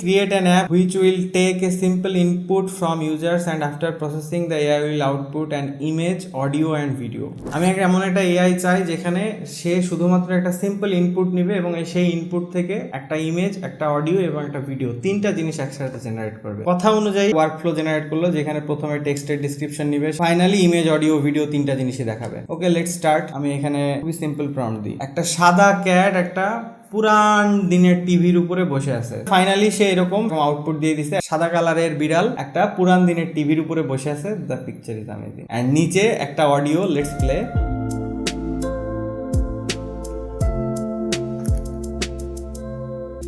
Create an app which will take a simple input from users and after processing the AI will output an image, audio and video. আমি একটা এমন একটা AI চাই যেখানে সে শুধুমাত্র একটা সিম্পল ইনপুট নিবে এবং সেই ইনপুট থেকে একটা ইমেজ একটা অডিও এবং একটা ভিডিও তিনটা জিনিস একসাথে জেনারেট করবে। কথা অনুযায়ী ওয়ার্কফ্লো জেনারেট করল যেখানে প্রথমে টেক্সটের ডিসক্রিপশন নিবে ফাইনালি ইমেজ অডিও ভিডিও তিনটা জিনিসই দেখাবে। ওকে লেট স্টার্ট আমি এখানে খুবই সিম্পল প্রম্পট দিই। একটা সাদা ক্যাট একটা পুরান দিনের টিভির উপরে বসে আছে। ফাইনালি সে এরকম আউটপুট দিয়ে দিছে, সাদা কালারের বিড়াল একটা পুরান দিনের টিভির উপরে বসে আছে the picture is amazing and নিচে একটা audio let's play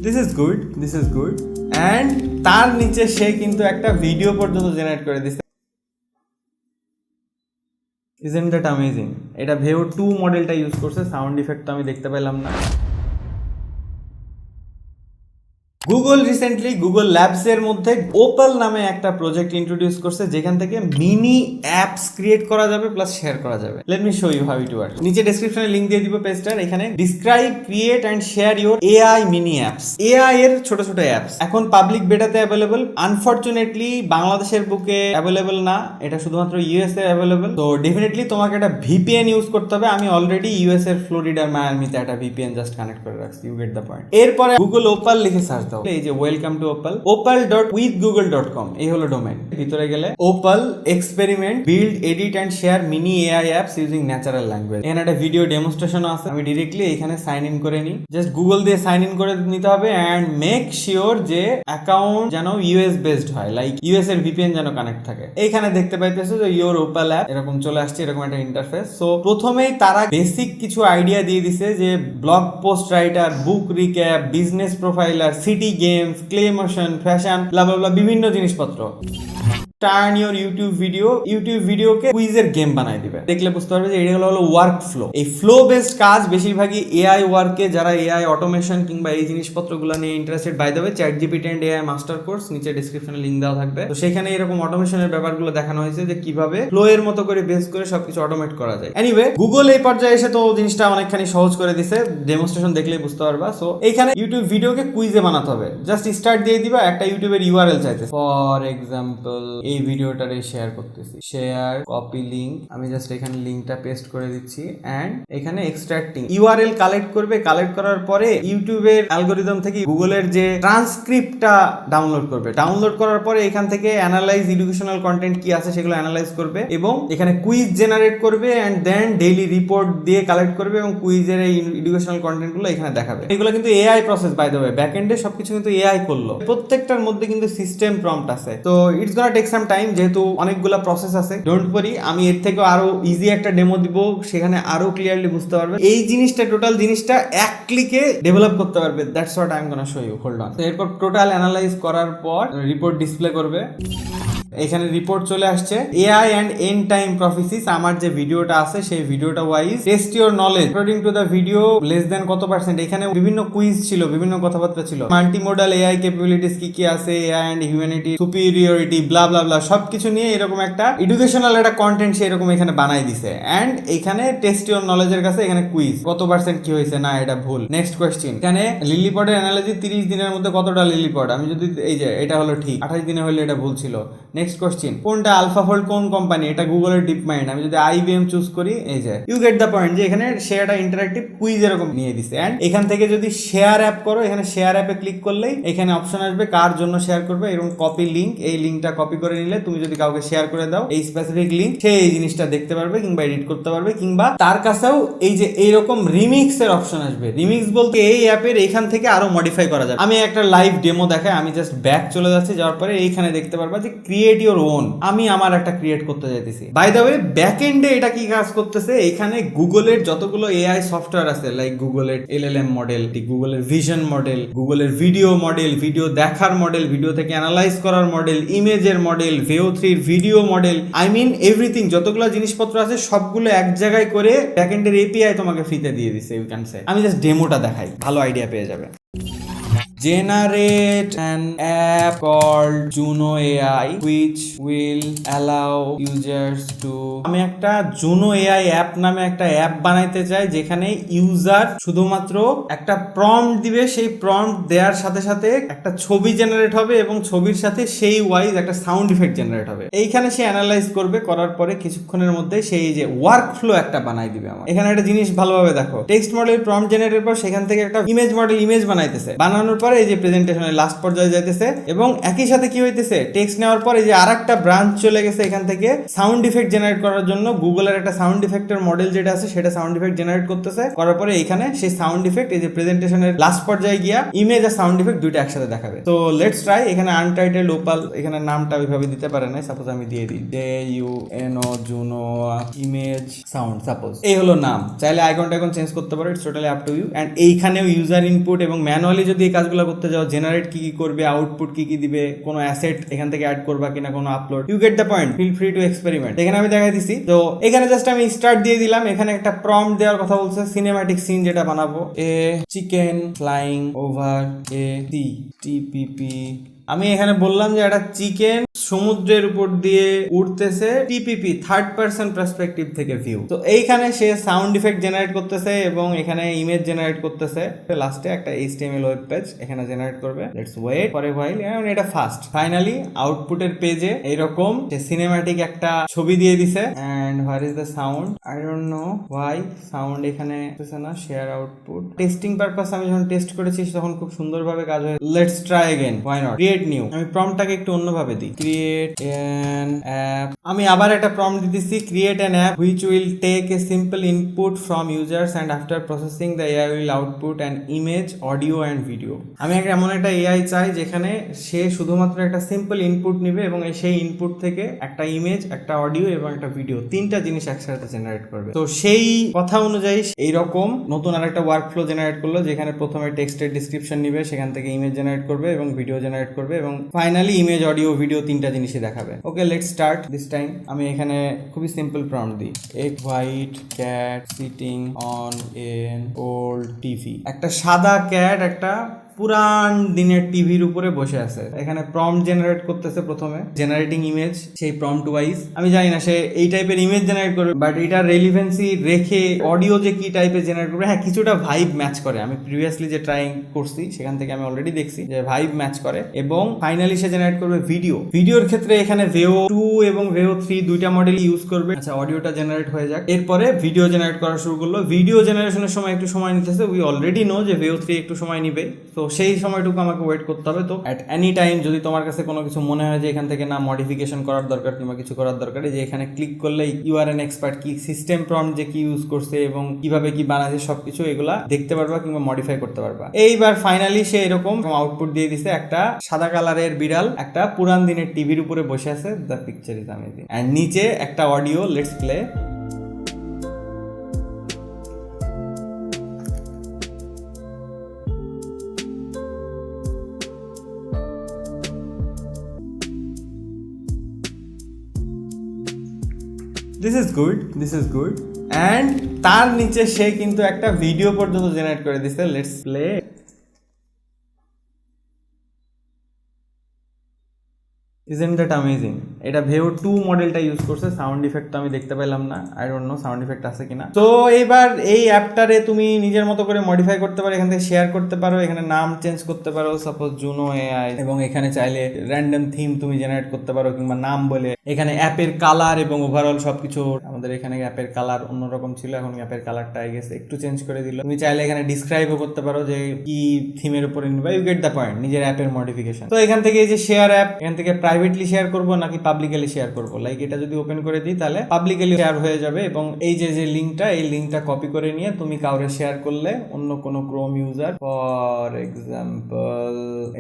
this is good this is good and তার নিচে সে কিন্তু একটা ভিডিও পর্যন্ত জেনারেট করে দিছে। ইজ ইজেন্ট দ্যাট অ্যামেজিং এটা ভেও টু মডেলটা ইউজ করছে সাউন্ড ইফেক্ট তো আমি দেখতে পেলাম না। গুগল রিসেন্টলি গুগল ল্যাবস এর মধ্যে ওপাল নামে একটা প্রজেক্ট ইন্ট্রোডিউস করছে, যেখান থেকে মিনি অ্যাপস ক্রিয়েট করা যাবে প্লাস শেয়ার করা যাবে। Let me show you how it work নিচে ডেসক্রিপশনে লিংক দিয়ে দিব পেজটার এখানে describe create and share your AI mini apps AI এর ছোট ছোট অ্যাপস এখন পাবলিক বেটাতে অ্যাভেলেবল আনফরচুনেটলি বাংলাদেশের বুকে অ্যাভেলেবল না। এটা শুধুমাত্র ইউএস এ অ্যাভেলেবল তো ডেফিনেটলি তোমাকে একটা ভিপিএন ইউজ করতে হবে। আমি অলরেডি ইউএস এর ফ্লোরিডার মায়ামিতে একটা ভিপিএন জাস্ট কানেক্ট করে রাখছি। ইউ গেট দ্য পয়েন্ট এরপরে গুগল ওপাল লিখে সার্চ দাও। এই যে welcome to Opal Opal dot with Google dot com এই হলো ডোমেন ভিতরে গেলে Opal experiment build edit and share mini AI apps using natural language এখানে একটা ভিডিও আছে, আমি ডিরেক্টলি এখানে সাইন ইন করে নিই। জাস্ট গুগল দিয়ে সাইন ইন করে নিতে হবে অ্যান্ড মেক শিওর যে অ্যাকাউন্ট যেন ইউএস বেসড হয় লাইক ইউএস এর ভিপিএন যেন কানেক্ট থাকে। এইখানে দেখতে পাইতেছো যে ইউর ওপাল অ্যাপ এরকম চলে আসছে, এরকম একটা ইন্টারফেস সো প্রথমেই তারা বেসিক কিছু আইডিয়া দিয়ে দিছে যে blog post writer book recap business profiler city games clay motion fashion blah বিভিন্ন জিনিসপত্র। Turn your YouTube video YouTube ভিডিওকে কুইজের গেম বানাই দিবে। দেখলে বুঝতে পারবে যে এটা হলো হলো ওয়ার্ক ফ্লো এই ফ্লো বেসড কাজ বেশিরভাগই এআই ওয়ার্কে যারা এআই অটোমেশন কিংবা এই জিনিসপত্রগুলো নিয়ে ইন্টারেস্টেড বাই দেবে ChatGPT and AI master course নিচে ডিসক্রিপশনে লিঙ্ক দেওয়া থাকবে। তো সেখানে এরকম অটোমেশনের ব্যাপারগুলো দেখানো হয়েছে যে কীভাবে ফ্লো এর মতো করে বেস করে সবকিছু অটোমেট করা যায়। এনিওয়ে গুগল এই পর্যায়ে এসে তো জিনিসটা অনেকখানি সহজ করে দিছে। ডেমনস্ট্রেশন দেখলেই বুঝতে পারবা। সো এইখানে ইউটিউব ভিডিওকে কুইজে বানাতে হবে। জাস্ট স্টার্ট দিয়ে দিবা, একটা ইউটিউবের ইউআরএল চাইতে ফর এক্সাম্পল এই ভিডিওটারে শেয়ার করতেছি। শেয়ার কপি লিংক আমি জাস্ট এখানে লিংকটা পেস্ট করে দিচ্ছি অ্যান্ড এখানে এক্সট্রাক্টিং ইউআরএল কালেক্ট করবে কালেক্ট করার পরে ইউটিউবের অ্যালগোরিদম থেকে গুগলের যে ট্রান্সক্রিপ্টটা ডাউনলোড করবে। ডাউনলোড করার পরে এখান থেকে অ্যানালাইজ এডুকেশনাল কন্টেন্ট কি আছে সেগুলো অ্যানালাইজ করবে এবং এখানে কুইজ জেনারেট করবে অ্যান্ড দেন ডেইলি রিপোর্ট দিয়ে কালেক্ট করবে এবং কুইজের এই এডুকেশনাল কন্টেন্টগুলো এখানে দেখাবে। এগুলো কিন্তু এআই প্রসেস বাই দেবে ব্যাক এন্ডে সবকিছু কিন্তু এআই করল। প্রত্যেকটার মধ্যে কিন্তু সিস্টেম প্রম্পট আছে। তো it's gonna take some time যেহেতু অনেকগুলো প্রসেস আছে ডোন্ট ওয়ারি আমি এর থেকে আরও ইজি একটা ডেমো দিব, সেখানে আরও ক্লিয়ারলি বুঝতে পারবে। এই জিনিসটা টোটাল জিনিসটা এক ক্লিকে ডেভেলপ করতে পারবে। That's what I am gonna show you hold on এরপর টোটাল অ্যানালাইজ করার পর রিপোর্ট ডিসপ্লে করবে। এখানে রিপোর্ট চলে আসছে এআই অ্যান্ড এন টাইম প্রফিসিস আমার যে ভিডিওটা আছে, সেই ভিডিওটা wise test your knowledge according to the video less then কত পার্সেন্ট এখানে বিভিন্ন কুইজ ছিল, বিভিন্ন কথাবার্তা ছিল। মাল্টিমোডাল এআই ক্যাপাবিলিটিস কি কি আছে AI and humanity superiority blah blah blah সবকিছু নিয়ে এরকম একটা এডুকেশনাল একটা কন্টেন্ট সে এরকম এখানে বানাই দিছে। অ্যান্ড এখানে টেস্ট ইউর নলেজের কাছে এখানে কুইজ কত পার্সেন্ট কি হয়েছে? না, এটা ভুল। নেক্সট কোয়েশ্চেন এখানে লিলিপডের অ্যানালজি তিরিশ দিনের মধ্যে কতটা লিলিপড আমি যদি, এই যে, এটা হলো ঠিক। আঠাশ দিনে হলে এটা ভুল ছিল। নেক্সট কোশ্চেন কোনটা আলফা ফোল্ড কোন কোম্পানি এটা গুগলের ডিপ মাইন্ড আমি যদি আইবিএম চুজ করি, এই যে ইউ গেট দ্য পয়েন্ট যে এখানে শেয়ারটা ইন্টারাক্টিভ কুইজ এরকম নিয়ে দিছে। এন্ড এখান থেকে যদি শেয়ার অ্যাপ করো, এখানে শেয়ার অ্যাপে ক্লিক করলেই এখানে অপশন আসবে, কার জন্য শেয়ার করবে, এরকম কপি লিংক এই লিংকটা কপি করে নিলে তুমি যদি কাউকে শেয়ার করে দাও, এই স্পেসিফিক লিংক সে এই জিনিসটা দেখতে পারবে কিংবা এডিট করতে পারবে কিংবা তার কাছেও এই যে এইরকম রিমিক্স এর অপশন আসবে। রিমিক্স বলতে এই অ্যাপের এখান থেকে আরও মডিফাই করা যাবে। আমি একটা লাইভ ডেমো দেখাই, আমি জাস্ট ব্যাক চলে যাচ্ছি, যাওয়ার পরে এইখানে দেখতে পারবা যে ক্রিয়েট ইউর ওন আমি আমার একটা ক্রিয়েট করতে যাইতেছি। বাই দ্য ওয়ে ব্যাক এন্ডে এটা কি কাজ করতেছে? এখানে গুগলের যতগুলো এআই সফটওয়্যার আছে লাইক গুগলের এলএলএম মডেল গুগলের ভিশন মডেল গুগলের ভিডিও মডেল ভিডিও দেখার মডেল ভিডিও থেকে অ্যানালাইজ করার মডেল ইমেজের মডেল ভেও থ্রির video model I mean everything যতগুলো জিনিসপত্র আছে, সবগুলো এক জায়গায় করে ব্যাক এন্ডের এপিআই তোমাকে ফ্রিতে দিয়ে দিছে ইউ ক্যান সে আমি জাস্ট ডেমোটা দেখাই, ভালো আইডিয়া পেয়ে যাবে। Generate an app called Juno AI which will allow users to আমি একটা জুনো এআই অ্যাপ নামে একটা অ্যাপ বানাইতে চাই, যেখানে ইউজার শুধুমাত্র একটা প্রম্পট দিবে, সেই প্রম্পট দেওয়ার সাথে সাথে একটা ছবি জেনারেট হবে এবং ছবির সাথে সেই ওয়াইজ একটা সাউন্ড ইফেক্ট জেনারেট হবে। এইখানে সে অ্যানালাইজ করবে, করার পরে কিছুক্ষণের মধ্যে সেই যে ওয়ার্ক ফ্লো একটা বানাই দিবে আমার এখানে একটা জিনিস ভালোভাবে দেখো। টেক্সট মডেল প্রম্পট জেনারেটের পর সেখান থেকে একটা ইমেজ মডেল ইমেজ বানাইতেছে। বানানোর পরে এই যে প্রেজেন্টেশনের লাস্ট পর্যায়ে যাইতেছে এবং একই সাথে কি হইতেছে? টেক্সট নেওয়ার পর যে আরেকটা ব্রাঞ্চ চলে গেছে এখান থেকে সাউন্ড ইফেক্ট জেনারেট করার জন্য। গুগলের একটা সাউন্ড ইফেক্টের মডেল যেটা আছে, সেটা সাউন্ড ইফেক্ট জেনারেট করতেছে। করার পরে এখানে সেই সাউন্ড ইফেক্ট এই যে প্রেজেন্টেশনের লাস্ট পর্যায়ে গিয়া ইমেজ আর সাউন্ড ইফেক্ট দুইটা একসাথে দেখাবে। তো লেটস ট্রাই এখানে আনটাইটেল ওপাল এখানে নামটা ওইভাবে দিতে পারে না সাপোজ আমি দিয়ে দিই। J U N O Juno image sound suppose এই হলো নাম। চাইলে আইকনটা এখন চেঞ্জ করতে পারো it's totally up to you and এইখানেও ইউজার ইনপুট এবং ম্যানুয়ালি যদি এই কাজগুলো করতে যাও জেনারেট কি কি করবে আউটপুট কি কি দিবে, কোনো অ্যাসেট এখান থেকে অ্যাড করবা কিনা, কোনো upload you get the point feel free to experiment এখানে আমি দেখা দিছি, তো এখানে জাস্ট আমি স্টার্ট দিয়ে দিলাম, এখানে একটা প্রম দেওয়ার কথা বলছে সিনেমাটিক সিন যেটা বানাবো, a chicken flying over a T TPP আমি এখানে বললাম যে একটা চিকেন সমুদ্রের উপর দিয়ে উঠতেছে টিপিপি থার্ড পার্সন পার্সপেক্টিভ থেকে ভিউ তো এইখানে সে সাউন্ড ইফেক্ট জেনারেট করতেছে এবং এখানে ইমেজ জেনারেট করতেছে। লাস্টে একটা এইচটিএমএল ওয়েব পেজ এখানে জেনারেট করবে। Let's wait for a while এবং এটা ফাস্ট ফাইনালি আউটপুটের পেজে এরকম যে সিনেমাটিক একটা ছবি দিয়ে দিছে। And where is the sound I don't know why sound এখানে না শেয়ার আউটপুট টেস্টিং পারপাস আমি যখন টেস্ট করেছি, তখন খুব সুন্দরভাবে কাজ হয় let's try again why not new আমি প্রম্পটটাকে একটু অন্যভাবে দিই। ক্রিয়েট অ্যান অ্যাপ আমি আবার একটা প্রম্পট দিতেছি। Create an app which will take a simple input from users and after processing the AI will output and image audio and video আমি একটা এমন একটা এআই চাই যেখানে সে শুধুমাত্র একটা সিম্পল ইনপুট নিবে এবং সেই ইনপুট থেকে একটা ইমেজ একটা অডিও এবং একটা ভিডিও তিনটা জিনিস একসাথে জেনারেট করবে। তো সেই কথা অনুযায়ী এইরকম নতুন আরেকটা ওয়ার্ক ফ্লো জেনারেট করল যেখানে প্রথমে টেক্সটের ডিসক্রিপশন নিবে, সেখান থেকে ইমেজ জেনারেট করবে এবং ভিডিও জেনারেট করবে। এবং ফাইনালি ইমেজ অডিও ভিডিও তিনটা জিনিসই দেখাবে। Okay let start this time আমি এখানে খুবই সিম্পল প্রম্পট দিই। এক white cat sitting on an old TV একটা সাদা ক্যাট একটা পুরান দিনের টিভির উপরে বসে আছে। এখানে প্রম্পট জেনারেট করতেছে প্রথমে। জেনারেটিং ইমেজ সেই প্রম্পট ওয়াইজ আমি জানি না, সে এই টাইপের ইমেজ জেনারেট করবে বাট এটা রেলিভেন্সি রেখে অডিও যে কি টাইপের জেনারেট করবে হ্যাঁ কিছুটা ভাইব ম্যাচ করে। আমি প্রিভিয়াসলি যে ট্রাই করছি, সেখান থেকে আমি অলরেডি দেখছি যে ভাইব ম্যাচ করে। এবং ফাইনালি সে জেনারেট করবে ভিডিও ভিডিওর ক্ষেত্রে এখানে ভেও টু এবং ভেও থ্রি দুইটা মডেল ইউজ করবে। আচ্ছা অডিওটা জেনারেট হয়ে যাক। এরপরে ভিডিও জেনারেট করা শুরু করল। ভিডিও জেনারেশনের সময় একটু সময় নিতেছে। উই অলরেডি নো যে ভেও থ্রি একটু সময় নিবে। তো সেই সময়টুকু আমাকে ওয়েট করতে হবে। তো অ্যাট এনি টাইম যদি তোমার কাছে কোনো কিছু মনে হয় যে এখান থেকে না মডিফিকেশন করার দরকার কিংবা কিছু করার দরকার যে এখানে ক্লিক করলে ইউ আর এন এক্সপার্ট কি সিস্টেম প্রম্পট যে কি ইউজ করছে এবং কীভাবে কি বানাচ্ছে সবকিছু এগুলা দেখতে পারবা কিংবা মডিফাই করতে পারবা। এইবার ফাইনালি সে এরকম আউটপুট দিয়ে দিছে একটা সাদা কালারের বিড়াল, একটা পুরান দিনের টিভির উপরে বসে আছে the picture is amazing and নিচে একটা audio let's play this is good this is good and তার নিচে সে কিন্তু একটা ভিডিও পর্যন্ত জেনারেট করে দিছে let's play isn't that amazing এটা ভেও টু মডেলটা ইউজ করছে সাউন্ড ইফেক্ট তো আমি দেখতে পেলাম না I don't know sound effect আছে কিনা। তো এইবার এই অ্যাপটারে তুমি নিজের মতো করে মডিফাই করতে পারো, এখান থেকে শেয়ার করতে পারো, এখানে নাম চেঞ্জ করতে পারো সাপোজ জুনো এআই এবং এখানে চাইলে র্যান্ডম থিম তুমি জেনারেট করতে পারো কিংবা নাম বলে। এখানে অ্যাপের কালার এবং ওভারঅল সবকিছু, আমাদের এখানে অ্যাপের কালার অন্যরকম ছিল, এখন অ্যাপের কালারটা আই গেছে একটু চেঞ্জ করে দিল। তুমি চাইলে এখানে ডিসক্রাইবও করতে পারো যে কি থিমের উপরে নিবা ইউ গেট দ্য পয়েন্ট নিজের অ্যাপের মডিফিকেশন তো এখান থেকে যে শেয়ার অ্যাপ এখান থেকে প্রাইভেটলি শেয়ার করব, নাকি পাবলিকালি শেয়ার করব। লাইক এটা যদি ওপেন করে দিই, তাহলে পাবলিকালি শেয়ার হয়ে যাবে এবং এই যে যে লিঙ্কটা এই লিঙ্কটা কপি করে নিয়ে তুমি কাউরে শেয়ার করলে অন্য কোনো ক্রোম ইউজার ফর এক্সাম্পল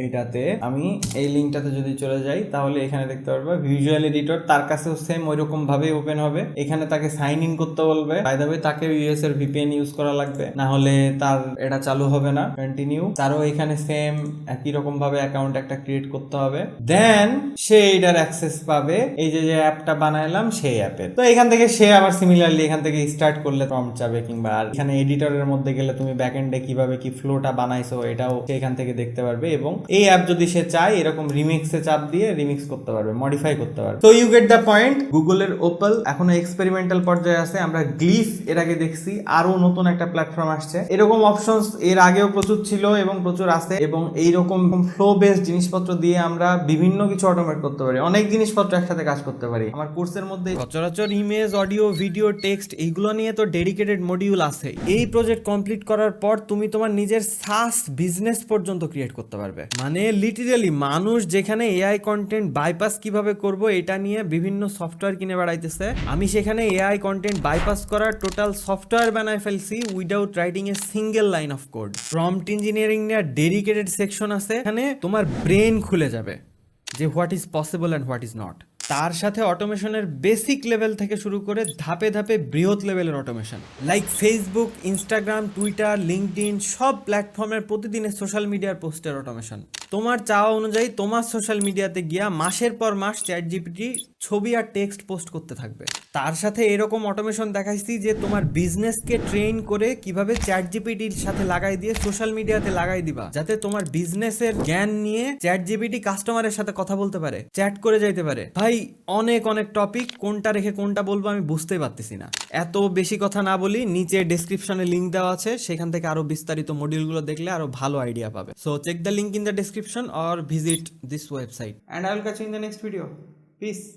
এইটাতে আমি এই লিঙ্কটাতে যদি চলে যাই, তাহলে এখানে দেখতে পারবে ভিজুয়াল এডিটর তার কাছেও সেম ওই রকম ভাবে ওপেন হবে। এখানে তাকে সাইন ইন করতে বলবে। বাই দ্য তাকে ইউএস এর ভিপিএন ইউজ করা লাগবে। না হলে তার এটা চালু হবে না। কন্টিনিউ তারও এখানে সেম একই রকম ভাবে অ্যাকাউন্ট একটা ক্রিয়েট করতে হবে। দেন সে এইটার অ্যাক্সেস পাবে। এই যে যে অ্যাপটা বানাইলাম, সেই অ্যাপের তো এখান থেকে সে আবার সিমিলারলি এখান থেকে স্টার্ট করলে প্রম্পট যাবে কিংবা আর এখানে এডিটরের মধ্যে গেলে তুমি ব্যাকএন্ডে কীভাবে কি ফ্লোটা বানাইছো, এটাও এখান থেকে দেখতে পারবে এবং এই অ্যাপ যদি সে চায়, এরকম রিমিক্সে চাপ দিয়ে রিমিক্স করতে পারবে মডিফাই করতে পারবে। তো ইউ গেট দ্য পয়েন্ট গুগলের ওপেল এখনও এক্সপেরিমেন্টাল পর্যায়ে আছে। আমরা গ্লিফ এর আগে দেখছি আরও নতুন একটা প্ল্যাটফর্ম আসছে। এরকম অপশনস এর আগেও প্রচুর ছিল এবং প্রচুর আছে এবং এইরকম ফ্লো বেসড জিনিসপত্র দিয়ে আমরা বিভিন্ন কিছু অটোমেট করতে পারি। অনেক জিনিসপত্র একসাথে কাজ করতে পারি। আমার কোর্সের মধ্যে সচরাচর ইমেজ, অডিও, ভিডিও, টেক্সট, এইগুলো নিয়ে তো ডেডিকেটেড মডিউল আছে এই প্রজেক্ট কমপ্লিট করার পর তুমি তোমার নিজের সাস বিজনেস পর্যন্ত ক্রিয়েট করতে পারবে। মানে লিটারালি মানুষ যেখানে এআই কন্টেন্ট বাইপাস কীভাবে করব, এটা নিয়ে বিভিন্ন সফটওয়্যার কিনে বেড়াইতেছে। আমি সেখানে এআই কন্টেন্ট বাইপাস করার টোটাল সফটওয়্যার বানায় ফেলছি without writing a single line of code prompt engineering নিয়ে ডেডিকেটেড সেকশন আছে। এখানে তোমার ব্রেন খুলে যাবে। যে what is possible and what is not. তার সাথে অটোমেশনের বেসিক লেভেল থেকে শুরু করে ধাপে ধাপে বৃহৎ লেভেলের automation. Like Facebook, Instagram, Twitter LinkedIn সব প্ল্যাটফর্মের প্রতিদিনের সোশ্যাল মিডিয়ার পোস্টের অটোমেশন তোমার চাওয়া অনুযায়ী তোমার সোশ্যাল মিডিয়াতে গিয়া মাসের পর মাস চ্যাট জিপিটি ছবি আর টেক্সট পোস্ট করতে থাকবে। তার সাথে এরকম অটোমেশন দেখাইছি যে তোমার বিজনেসকে ট্রেন করে কীভাবে চ্যাট জিপিটির সাথে লাগাই দিয়ে সোশ্যাল মিডিয়াতে লাগাই দিবা, যাতে তোমার বিজনেসের জ্ঞান নিয়ে চ্যাট জিপিটি কাস্টমারের সাথে কথা বলতে পারে চ্যাট করে যাইতে পারে। ভাই, অনেক অনেক টপিক কোনটা রেখে কোনটা বলব আমি বুঝতেই পারতেছি না। এত বেশি কথা না বলি, নিচে ডেসক্রিপশনে লিংক দেওয়া আছে, সেখান থেকে আরও বিস্তারিত মডিউলগুলো দেখলে আরও ভালো আইডিয়া পাবে। So check the link in the description description or visit this website. And I will catch you in the next video. Peace.